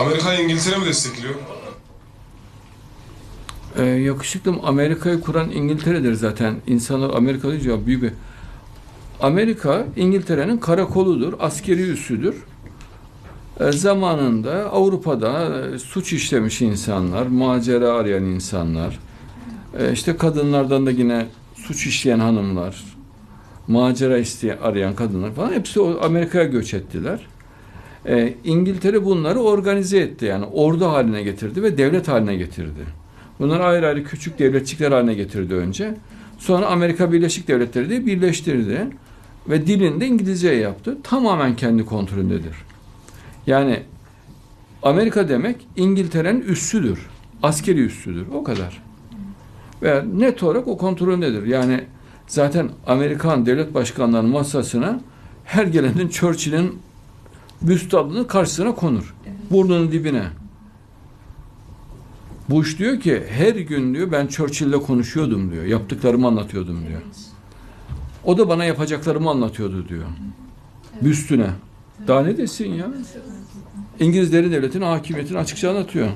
Amerika İngiltere mi destekliyor? Ee, yakışıklım Amerika'yı kuran İngiltere'dir zaten. İnsanlar Amerika deyince ya büyük bir... Amerika İngiltere'nin karakoludur, askeri üssüdür. Ee, zamanında Avrupa'da e, suç işlemiş insanlar, macera arayan insanlar, e, işte kadınlardan da yine suç işleyen hanımlar, macera isteyen, arayan kadınlar falan hepsi Amerika'ya göç ettiler. Ee, İngiltere bunları organize etti yani ordu haline getirdi ve devlet haline getirdi. Bunları ayrı ayrı küçük devletçikler haline getirdi önce. Sonra Amerika Birleşik Devletleri de birleştirdi ve dilini de İngilizce yaptı. Tamamen kendi kontrolündedir. Yani Amerika demek İngiltere'nin üssüdür. Askeri üssüdür. O kadar. Ve net olarak o kontrolündedir. Yani zaten Amerikan devlet başkanlarının masasına her gelenin Churchill'in büst adının karşısına konur. Burnunun dibine. Bush diyor ki her gün diyor ben Churchill'le konuşuyordum diyor. Yaptıklarımı anlatıyordum diyor. O da bana yapacaklarımı anlatıyordu diyor. Büstüne. Daha ne desin ya? İngiliz derin devletinin hakimiyetini açıkça anlatıyor.